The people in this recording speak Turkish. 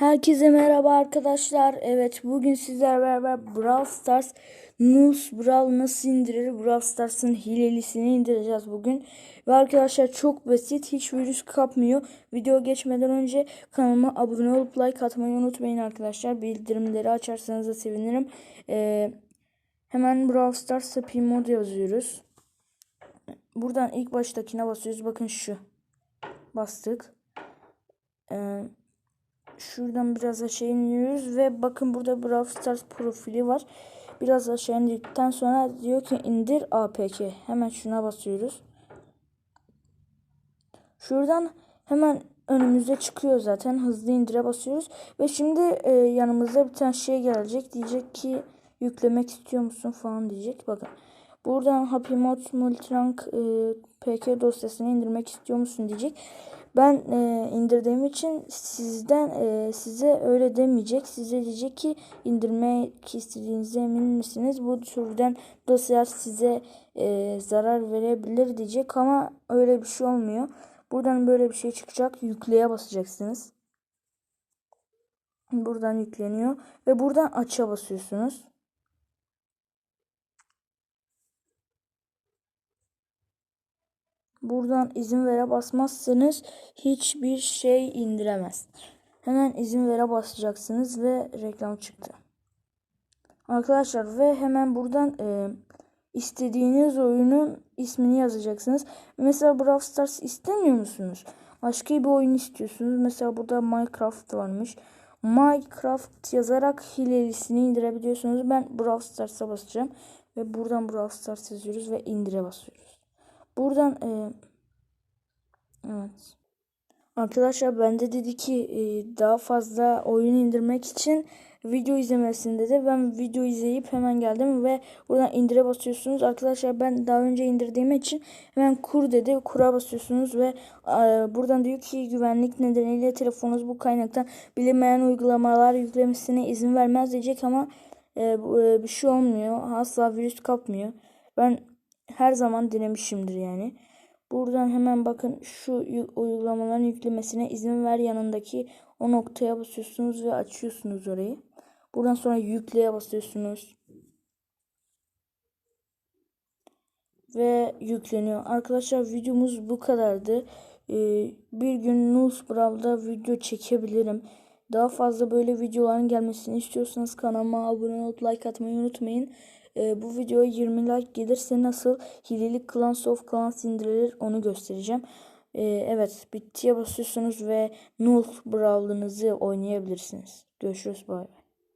Herkese merhaba arkadaşlar. Evet bugün sizlerle beraber Brawl Stars Nus Brawl nasıl indirir? Brawl Stars'ın hilelisini indireceğiz bugün. Ve arkadaşlar çok basit. Hiç virüs kapmıyor. Video geçmeden önce kanalıma abone olup like atmayı unutmayın arkadaşlar. Bildirimleri açarsanız da sevinirim. Ee, hemen Brawl Stars Happy Mode yazıyoruz. Buradan ilk baştakine basıyoruz. Bakın şu. Bastık. Eee şuradan biraz aşağı iniyoruz ve bakın burada Brawl Stars profili var. Biraz aşağı indikten sonra diyor ki indir APK. Hemen şuna basıyoruz. Şuradan hemen önümüze çıkıyor zaten. Hızlı indire basıyoruz. Ve şimdi e, yanımızda bir tane şey gelecek. Diyecek ki yüklemek istiyor musun falan diyecek. Bakın. Buradan Happy Mode Multirank e, PK dosyasını indirmek istiyor musun diyecek. Ben e, indirdiğim için sizden e, size öyle demeyecek. Size diyecek ki indirmek istediğinize emin misiniz? Bu türden dosyalar size e, zarar verebilir diyecek ama öyle bir şey olmuyor. Buradan böyle bir şey çıkacak. Yükleye basacaksınız. Buradan yükleniyor ve buradan aç'a basıyorsunuz. Buradan izin vere basmazsanız hiçbir şey indiremez. Hemen izin vere basacaksınız ve reklam çıktı. Arkadaşlar ve hemen buradan e, istediğiniz oyunun ismini yazacaksınız. Mesela Brawl Stars istemiyor musunuz? Başka bir oyun istiyorsunuz. Mesela burada Minecraft varmış. Minecraft yazarak hilelisini indirebiliyorsunuz. Ben Brawl Stars'a basacağım. Ve buradan Brawl Stars yazıyoruz ve indire basıyoruz. Buradan e, evet. Arkadaşlar bende dedi ki e, daha fazla oyun indirmek için video izlemesini dedi. Ben video izleyip hemen geldim ve buradan indire basıyorsunuz. Arkadaşlar ben daha önce indirdiğim için hemen kur dedi. Kura basıyorsunuz ve e, buradan diyor ki güvenlik nedeniyle telefonunuz bu kaynaktan bilinmeyen uygulamalar yüklemesine izin vermez diyecek ama e, e, bir şey olmuyor. Asla virüs kapmıyor. Ben her zaman denemişimdir yani. Buradan hemen bakın şu uygulamaların yüklemesine izin ver yanındaki o noktaya basıyorsunuz ve açıyorsunuz orayı. Buradan sonra yükleye basıyorsunuz. Ve yükleniyor. Arkadaşlar videomuz bu kadardı. Ee, bir gün Nus Brawl'da video çekebilirim. Daha fazla böyle videoların gelmesini istiyorsanız kanalıma abone olup like atmayı unutmayın. Ee, bu videoya 20 like gelirse nasıl hileli Clans of Clans indirilir onu göstereceğim. Ee, evet bittiye basıyorsunuz ve Null Brawl'ınızı oynayabilirsiniz. Görüşürüz bay.